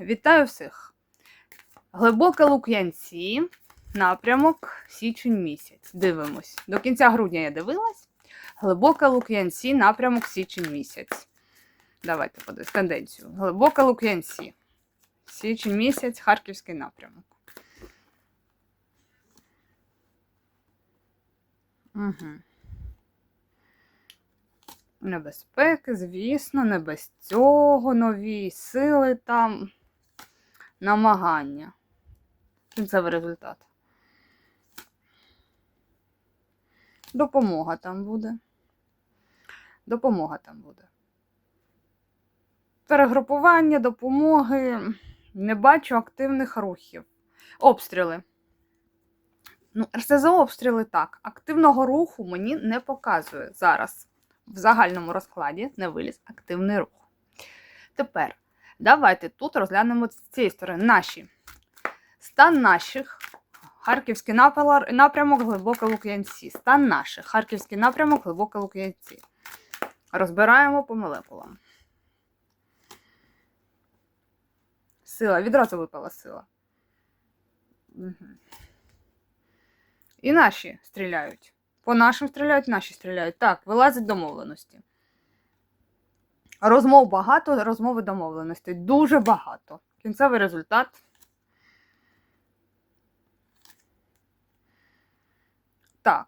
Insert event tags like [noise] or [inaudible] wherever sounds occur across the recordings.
Вітаю всіх! Глибоке Лук'янці, напрямок січень місяць. Дивимось. До кінця грудня я дивилась. Глибоке Лук'янці, напрямок січень місяць. Давайте подивимось тенденцію. Глибоке Лук'янці. Січень місяць, Харківський напрямок. Угу. Небезпеки, звісно, не без цього нові сили там, намагання. Кінцевий результат. Допомога там буде. Допомога там буде. Перегрупування, допомоги. Не бачу активних рухів. Обстріли. Ну, РСЗО обстріли так. Активного руху мені не показує зараз в загальному розкладі не виліз активний рух. Тепер давайте тут розглянемо з цієї сторони наші стан наших. Харківський напрямок глибоке Лук'янці. Стан наших. Харківський напрямок глибоке Лук'янці. Розбираємо по молекулам. Сила. Відразу випала сила. І наші стріляють. По нашим стріляють, наші стріляють. Так, вилазить домовленості. Розмов багато, розмови домовленостей. Дуже багато. Кінцевий результат. Так.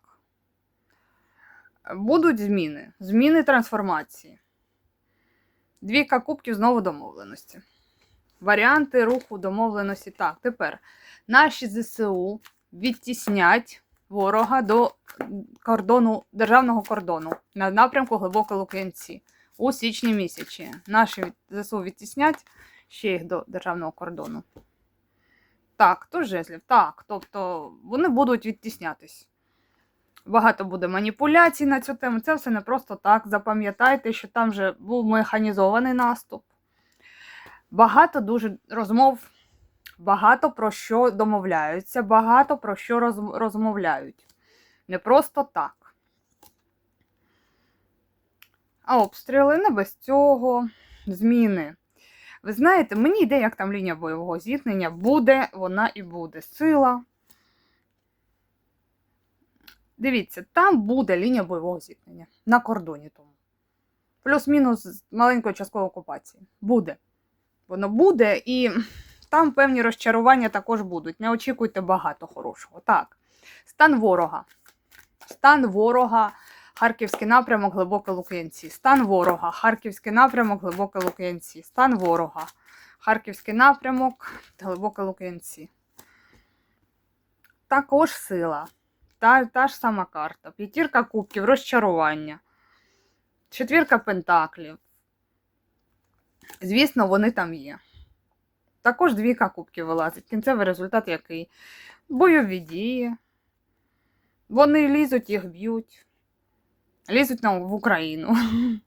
Будуть зміни. Зміни трансформації. Двійка кубків знову домовленості. Варіанти руху домовленості. Так, тепер наші ЗСУ відтіснять ворога до кордону, державного кордону на напрямку Глибоке Лук'янці у січні місяці. Наші ЗСУ відтіснять ще їх до державного кордону. Так, то жезлів. Так, тобто вони будуть відтіснятись. Багато буде маніпуляцій на цю тему. Це все не просто так. Запам'ятайте, що там вже був механізований наступ. Багато дуже розмов багато про що домовляються, багато про що розмовляють. Не просто так. А обстріли не без цього. Зміни. Ви знаєте, мені йде, як там лінія бойового зіткнення. Буде, вона і буде. Сила. Дивіться, там буде лінія бойового зіткнення. На кордоні тому. Плюс-мінус маленької часткової окупації. Буде. Воно буде і там певні розчарування також будуть. Не очікуйте багато хорошого. Так, стан ворога. Стан ворога, Харківський напрямок, глибоке Лук'янці. Стан ворога, Харківський напрямок, глибоке Лук'янці. Стан ворога, Харківський напрямок, глибоке Лук'янці. Також сила. Та, та ж сама карта. П'ятірка кубків, розчарування. Четвірка пентаклів. Звісно, вони там є. Також двійка кубків вилазить. Кінцевий результат який? Бойові дії. Вони лізуть, їх б'ють. Лізуть нам в Україну. [laughs]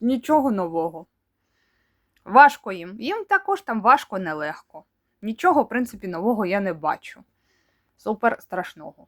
Нічого нового. Важко їм. Їм також там важко, нелегко. Нічого, в принципі, нового я не бачу. Супер страшного.